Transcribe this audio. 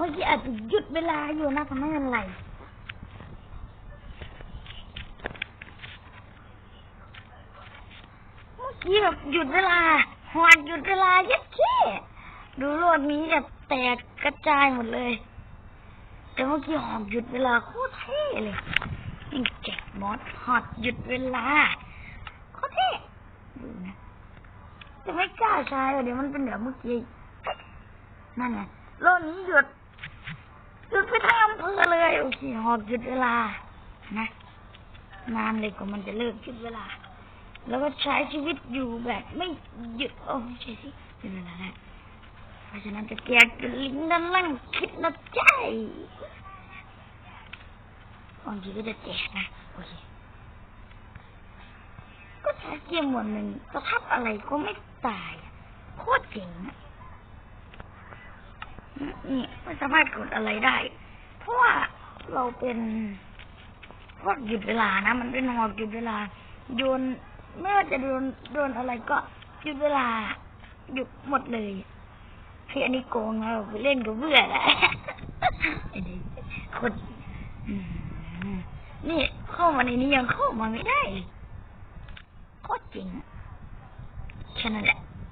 มื่อกี้อาจจะหยุดเวลาอยู่นะทำไมมันไหลเมื่อกี้แบบหยุดเวลาหอดหยุดเวลาเย็ดแค่ดูโลดนี้แบบแตกกระจายหมดเลย แต่เมื่อกี้หอดหยุดเวลาโคตรเท่เลยนี่แจ็คมอสหอดหยุดเวลาโคตรเท่ดูนะจะไม่กล้าใช้เดี๋ยวมันเป็นแบบเมื่อกี้นั่นไงโลนี้หยุด หยุดไปทั้งอำเภอเลยโอเค หอบหยุดเวลา นะ นานเลยกว่ามันจะเลิกหยุดเวลา แล้วก็ใช้ชีวิตอยู่แบบไม่หยุดโอ้ใช่สิหยุดเวลานะเพราะฉะนั้นจะแกจะลิงนั่นนั่งคิดนะใจบางทีก็จะแจกนะโอเคก็ใช้เกมหมวดหนึ่งจะทับอะไรก็ไม่ตายโคตรเจ๋งอะนี่ไม่สามารถกดอะไรได้ เพราะว่า เราเป็นพวกหยุดเวลานะ มันเป็นหอกหยุดเวลา โยนไม่ว่าจะโดนโดนอะไรก็หยุดเวลา หยุดหมดเลยคืออันนี้โกงเราไปเล่นก็เบื่อแหละไอ้นี่คนนี่เข้ามาในนี้ยังเข้ามาไม่ได้โคตรจริงแค่นั้นแหละ